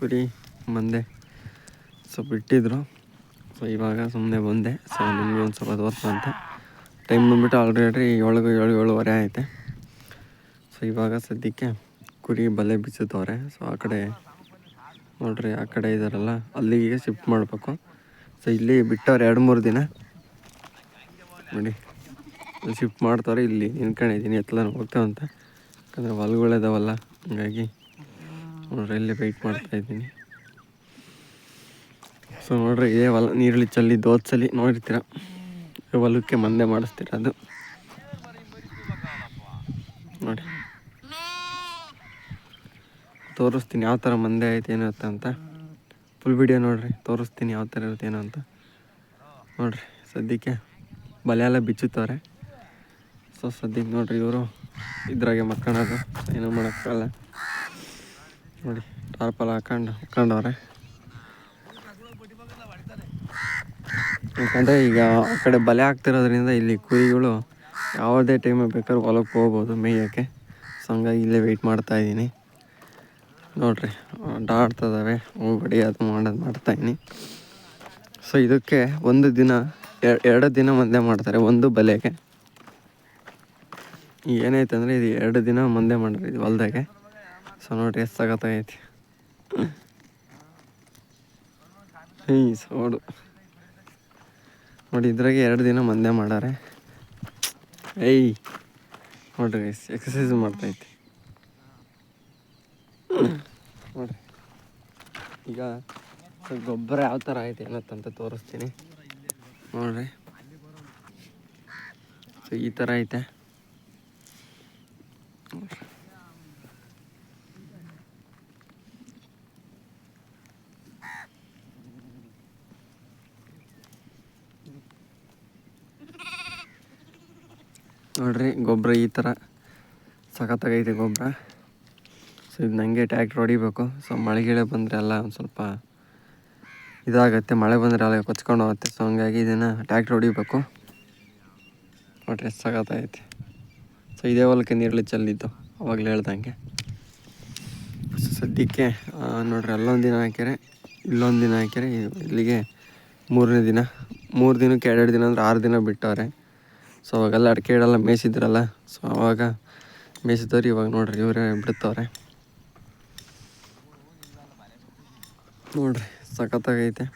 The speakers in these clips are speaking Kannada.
ಕುರಿ ಮಂದೆ ಸೊ ಬಿಟ್ಟಿದ್ರು ಸೊ ಇವಾಗ ಸುಮ್ಮನೆ ಬಂದೆ. ಸೊ ನಿಮಗೆ ಒಂದು ಸ್ವಲ್ಪ ತೋರಿಸು ಅಂತ ಟೈಮ್ ಬಂದುಬಿಟ್ಟು ಆಲ್ರೆಡಿ ಏಳು ಏಳು, ಏಳುವರೆ ಐತೆ ಸೊ ಇವಾಗ ಸದ್ಯಕ್ಕೆ ಕುರಿ ಬಲೆ ಬಿಚ್ಚುತ್ತವ್ರೆ ಸೊ ಆ ಕಡೆ ನೋಡ್ರಿ, ಆ ಕಡೆ ಇದಾರಲ್ಲ, ಅಲ್ಲಿಗೆ ಶಿಫ್ಟ್ ಮಾಡಬೇಕು. ಸೊ ಇಲ್ಲಿ ಬಿಟ್ಟವ್ರೆ ಎರಡು, ಮೂರು ದಿನ. ನೋಡಿ ಶಿಫ್ಟ್ ಮಾಡ್ತಾರೆ, ಇಲ್ಲಿ ನಿಂತ್ಕೊಂಡಿದ್ದೀನಿ ಎತ್ತಲ ಹೋಗ್ತೇವೆ ಅಂತ ಯಾಕಂದರೆ ಹೊಲಗಳಿದಾವಲ್ಲ ಹಂಗಾಗಿ ನೋಡ್ರಿ ವೆಯ್ಟ್ ಮಾಡ್ತಾ ಇದ್ದೀನಿ. ಸೊ ನೋಡ್ರಿ ಇದೇ ಹೊಲ, ನೀರುಳ್ಳಿ ಚಲ್ಲಿ ದೋಚಲಿ ನೋಡಿರ್ತೀರ? ಹೊಲಕ್ಕೆ ಮಂದೆ ಮಾಡಿಸ್ತೀರ ಅದು? ನೋಡಿ. ತೋರಿಸ್ತೀನಿ ಯಾವ ಥರ ಮಂದೆ ಆಯ್ತು ಏನು ಅಂತ. ಫುಲ್ ವಿಡಿಯೋ ನೋಡ್ರಿ, ತೋರಿಸ್ತೀನಿ ಯಾವ ಥರ ಇರುತ್ತೆ, ಏನೋ ಅಂತ. ನೋಡ್ರಿ, ಸದ್ಯಕ್ಕೆ ಬಲೆ ಎಲ್ಲ ಬಿಚ್ಚುತ್ತವ್ರೆ. ಸೊ ಸದ್ಯಕ್ಕೆ ನೋಡ್ರಿ ಇವರು, ಇದ್ರಾಗೆ ಮಕ್ಕಳದು ಏನೂ ಮಾಡೋಕ್ಕಾಗಲ್ಲ. ನೋಡಿ ಟಾರ್ಪಲ್ ಹಾಕೊಂಡು ಹಾಕೊಂಡವ್ರೆ ಯಾಕಂದರೆ ಈಗ ಆ ಕಡೆ ಬಲೆ ಹಾಕ್ತಿರೋದ್ರಿಂದ ಇಲ್ಲಿ ಕುರಿಗಳು ಯಾವುದೇ ಟೈಮಿಗೆ ಬೇಕಾದ್ರೂ ಹೊಲಕ್ಕೆ ಹೋಗ್ಬೋದು ಮೇಯೋಕ್ಕೆ. ಸೊ ಹಂಗಾಗಿ ಇಲ್ಲೇ ವೆಯ್ಟ್ ಮಾಡ್ತಾ ಇದ್ದೀನಿ. ನೋಡ್ರಿ ಹೂ ಹೋಗ್ಬಿಡಿ ಅದು ಮಾಡೋದು ಮಾಡ್ತಾಯಿದ್ದೀನಿ ಸೊ ಇದಕ್ಕೆ ಒಂದು ದಿನ ಎರಡು ದಿನ ಮುಂದೆ ಮಾಡ್ತಾರೆ ಒಂದು ಬಲೆಗೆ. ಏನೈತೆ ಅಂದರೆ ಇದು ಎರಡು ದಿನ ಮುಂದೆ ಮಾಡಿರಿ ಇದು ಹೊಲ್ದಾಗೆ. ಸೊ ನೋಡ್ರಿ ಎಷ್ಟು ಸಗತ್ತಾಗೈತಿ ಸೋಡು. ನೋಡಿ, ಇದ್ರಾಗೆ ಎರಡು ದಿನ ಮಂದೆ ಮಾಡಾರೆ. ಏಯ್, ನೋಡ್ರಿ ಎಕ್ಸಸೈಸ್ ಮಾಡ್ತೈತಿ. ನೋಡ್ರಿ. ಈಗ ಗೊಬ್ಬರ ಯಾವ ಥರ ಐತೆ ಏನತ್ತಂತ ತೋರಿಸ್ತೀನಿ. ನೋಡ್ರಿ. ಸೊ, ಈ ಥರ ಐತೆ. ನೋಡ್ರಿ. ನೋಡ್ರಿ ಗೊಬ್ಬರ ಈ ಥರ ಸಖತ್ತಾಗೈತೆ ಗೊಬ್ಬರ ಸೊ ಇದು ನನಗೆ ಟ್ಯಾಕ್ಟ್ರ್ ಹೊಡಿಬೇಕು. ಸೊ ಮಳೆ ಗಿಳೆ ಬಂದರೆ ಎಲ್ಲ ಒಂದು ಸ್ವಲ್ಪ ಇದಾಗುತ್ತೆ. ಮಳೆ ಬಂದರೆ ಎಲ್ಲ ಕೊಚ್ಕೊಂಡು ಹೋಗುತ್ತೆ. ಸೊ ಹಂಗಾಗಿ ಇದನ್ನು ಟ್ಯಾಕ್ಟ್ರ್ ಹೊಡಿಬೇಕು. ನೋಡ್ರಿ, ಸಖತ್ತಾಗೈತೆ. ಸೊ ಇದೇ ಹೊಲಕ್ಕೆ ನೀರಲ್ಲಿ ಚೆಲ್ಲಿದ್ದು. ಅವಾಗಲೇ ಹೇಳ್ದಂಗೆ. ಸೊ ಸದ್ಯಕ್ಕೆ ನೋಡ್ರಿ, ಅಲ್ಲೊಂದು ದಿನ ಹಾಕ್ಯಾರೆ, ಇಲ್ಲೊಂದು ದಿನ ಹಾಕ್ಯಾರೆ. ಇಲ್ಲಿಗೆ ಮೂರನೇ ದಿನ. ಮೂರು ದಿನಕ್ಕೆ ಎರಡೆರಡು ದಿನ ಅಂದ್ರೆ ಆರು ದಿನ ಬಿಟ್ಟವ್ರೆ. ಸೊ ಅವಾಗೆಲ್ಲ ಅಡಿಕೆ ಇಡಲ್ಲ ಮೇಯಿಸಿದ್ರಲ್ಲ? ಸೊ ಅವಾಗ ಮೇಯಿಸಿದವ್ರು ಇವಾಗ ನೋಡ್ರಿ, ಇವರೇ ಬಿಡ್ತವ್ರೆ. ನೋಡ್ರಿ, ಸಖತ್ತಾಗೈತೆ.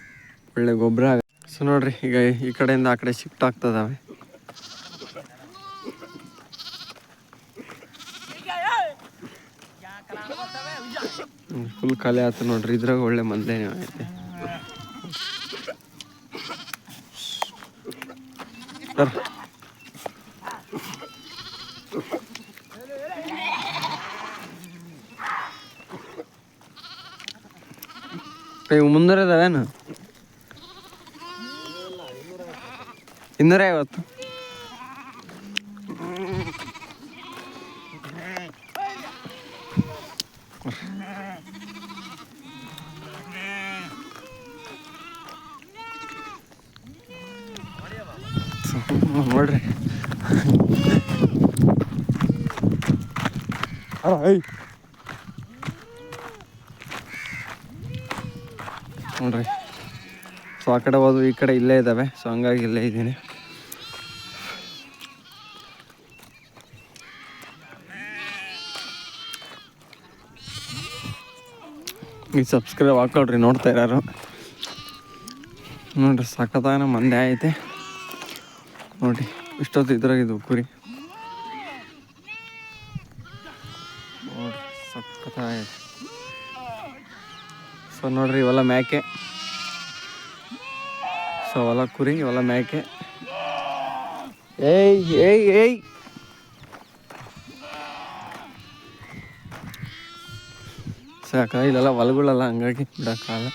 ಒಳ್ಳೆ ಗೊಬ್ಬರ ಸೊ ನೋಡ್ರಿ, ಈಗ ಈ ಕಡೆಯಿಂದ ಆ ಕಡೆ ಶಿಫ್ಟ್ ಆಗ್ತದಾವೆ. ಫುಲ್ ಖಾಲಿ ಆಯ್ತು ನೋಡ್ರಿ, ಇದ್ರಾಗ ಒಳ್ಳೆ ಮಂದೇನೆ ಐತೆ ಬರ್ರಿ. ಇವು ಮುನ್ನೂರ ಇನ್ನೂರ ಐವತ್ತು ನೋಡ್ರಿ. ನೋಡ್ರಿ. ಸೊ ಆ ಕಡೆ ಹೋದ್ವು ಈ ಕಡೆ ಇಲ್ಲೇ ಇದ್ದಾವೆ ಸೊ ಹಂಗಾಗಿ ಇಲ್ಲೇ ಇದ್ದೀನಿ. ಈ ಸಬ್ಸ್ಕ್ರೈಬ್ ಹಾಕೊಳ್ರಿ, ನೋಡ್ತಾ ಇರೋರು. ನೋಡ್ರಿ, ಸಖತ್ತಾನ ಮಂದೆ ಐತೆ. ನೋಡಿ, ಇಷ್ಟೊತ್ತು ಇದ್ರಾಗಿದ್ವು ಕುರಿ ನೋಡ್ರಿ ಸಖತ್ತಾಗೈತೆ ಸೊ ನೋಡ್ರಿ, ಇವೆಲ್ಲ ಮೇಕೆ. ಸೊ ಅವೆಲ್ಲ ಕುರಿ, ಇವೆಲ್ಲ ಮೇಕೆ. ಏಯ್ ಏಯ್ ಏಯ್. ಸಾಕ ಇಲ್ಲೆಲ್ಲ ಹೊಲಗಳಲ್ಲ ಹಂಗಾಗಿ ಬಿಡೋಕ್ಕಾಗಲ್ಲ.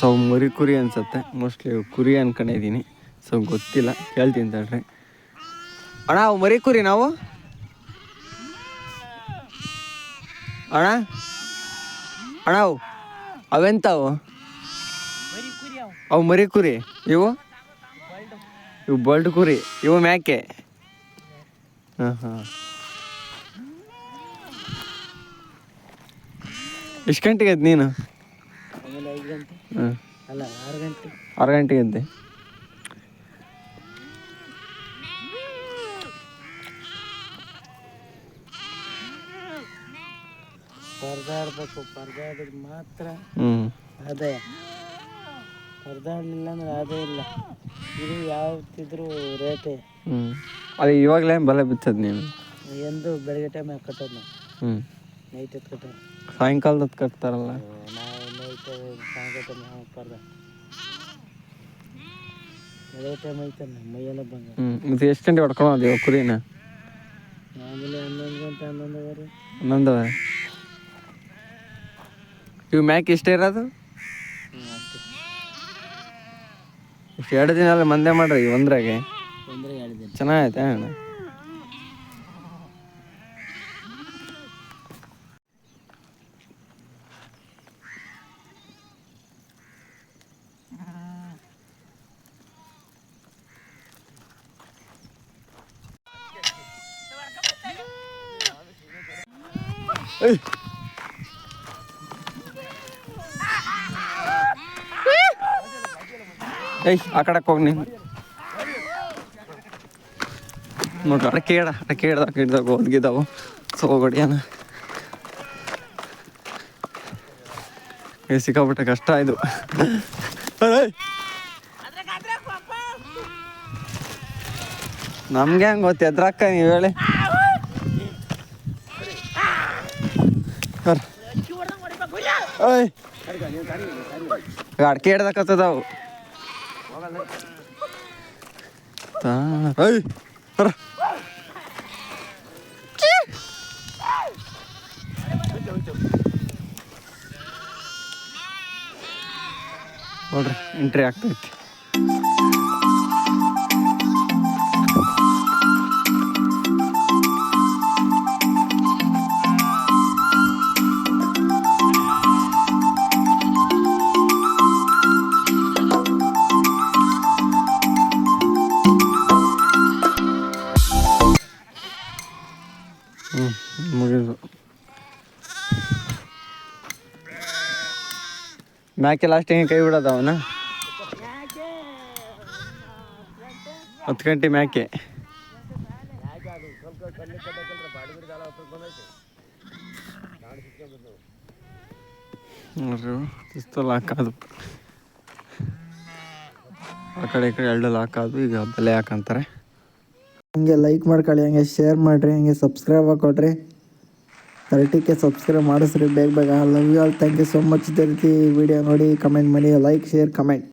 ಸೊ ಮರಿ ಕುರಿ ಅನ್ಸುತ್ತೆ. ಮೋಸ್ಟ್ಲಿ ಕುರಿ ಅನ್ಕೊಂಡಿದ್ದೀನಿ. ಸೊ ಗೊತ್ತಿಲ್ಲ. ಕೇಳ್ತೀನಿ ತಡ್ರಿ. ಅಣ್ಣ ಅವು ಮರಿ ಕುರಿ ನಾವು? ಅಣ್ಣ? ಅಣ್ಣ ಅವು ಅವೆಂತವು ಅವು? ಮರಿ ಕುರಿ. ಇವು? ಇವು ಬಲ್ಡ್ ಕುರಿ. ಇವು ಮ್ಯಾಕೆ? ಹಾಂ ಹಾಂ. ಎಷ್ಟು ಗಂಟೆಗೆ ಅದು ನೀನು? ಆಮೇಲೆ ಐದು ಗಂಟೆ. ಹಾಂ. ಅಲ್ಲ ಆರು ಗಂಟೆ. ಆರು ಗಂಟೆಗೆ ಪರದಾಡ್ಬೇಕು ಪರದಾಡಿದ್ರೆ ಮಾತ್ರ ಹ್ಞೂ ಆದಾಯ ಪರದಾಡಲಿಲ್ಲ ಅಂದ್ರೆ ಆದಾಯ ಇಲ್ಲ. ಇದು ಯಾವತ್ತಿದ್ರು ರೇಟೇ. ಹ್ಞೂ ಅದು ಇವಾಗಲೇ ಬಲೆ ಬಿತ್ತದ ನೀನು? ಎಂದು ಬೆಳಗ್ಗೆ ಟೈಮ್ ಕಟ್ಟೋದು ನಾವು. ಹ್ಞೂ ನೈಟ್ ಎತ್ ಕಟ್ಟೋದು. ಸಾಯಂಕಾಲದ ಕಟ್ತಾರಲ್ಲ? ನಾವು ನೈಟ್ ಸಾಯಂಕಾಲ ನಾವು ಪರ್ದ. ಬೆಳಗ್ಗೆ ಟೈಮ್ ಐತಲ್ಲ ಮೈಯೆಲ್ಲ ಬಂಗ ಹ್ಞೂ ಮತ್ತೆ ಎಷ್ಟು ಗಂಟೆ ಹೊಡ್ಕೊಳೋದು ಇವಾಗ ಕುರಿನ? ಆಮೇಲೆ ಹನ್ನೊಂದು ಗಂಟೆ ಹನ್ನೊಂದುವರೆ. ಹನ್ನೊಂದು ಇವು ಮ್ಯಾಕ್ ಇಷ್ಟೇ ಇರೋದು ಹ್ಞೂ ಅಷ್ಟೇ ಇಷ್ಟು ಎರಡು ದಿನ ಎಲ್ಲ ಮಂದೆ ಮಾಡ್ರಿ ಈ ಒಂದ್ರಾಗೆ ತೊಂದರೆ ಹೇಳಿದ್ದೀನಿ ಚೆನ್ನಾಗೈತೆ ಅಣ್ಣ ಏಯ್. ಏಯ್, ಆ ಕಡೆಗೆ ಹೋಗಿ ನೀನು ನೋಡ್ರಿ ಅಡಕೆ ಗಿಡ ಅಡಕೆ ಗಿಡದಾಗ ಗಿಡದಾಗ ಒದಗಿದಾವು ಸೊ ಹೊಡಿಯೋಣ ಏ, ಸಿಕ್ಕಾಪಟ್ಟೆ ಕಷ್ಟ ಇದು! ನಮ್ಗೆ ಹೆಂಗ್ ಗೊತ್ತು ಎದ್ರಕ್ಕ ನೀವು ಹೇಳಿ? ಅಡಕೆ ಹಿಡ್ದಕ್ಕತ್ತದಾವು ಬರ್ರ. ನೋಡ್ರಿ ಎಂಟ್ರಿ ಆಗ್ತೈತಿ ಮ್ಯಾಕೆ ಲಾಸ್ಟ್ ಹಿಂಗೆ ಕೈ ಬಿಡೋದು ಅವನ? ಹತ್ತು ಗಂಟೆ ಮ್ಯಾಕೆ. ನೋಡ್ರಿ ಇಷ್ಟು ಲಾಕ್ ಅದು ಆ ಕಡೆ ಈ ಕಡೆ ಎರಡು ಲಾಕ್ ಅದು ಈಗ ಬೆಲೆ ಹಾಕಂತಾರೆ ಹಂಗೆ ಲೈಕ್ ಮಾಡ್ಕೊಳ್ಳಿ, ಹಂಗೆ ಶೇರ್ ಮಾಡಿರಿ, ಹಂಗೆ ಸಬ್ಸ್ಕ್ರೈಬ್ ಹಾಕೊಡ್ರಿ ತರ್ಟಿಗೆ ಸಬ್ಸ್ಕ್ರೈಬ್ ಮಾಡಿಸ್ರಿ. ಬೇಗ ಬೇಗ. Love you all thank you so much ಇದೇ ರೀತಿ ವಿಡಿಯೋ ನೋಡಿ ಕಮೆಂಟ್ ಮಾಡಿ ಲೈಕ್ ಶೇರ್ ಕಮೆಂಟ್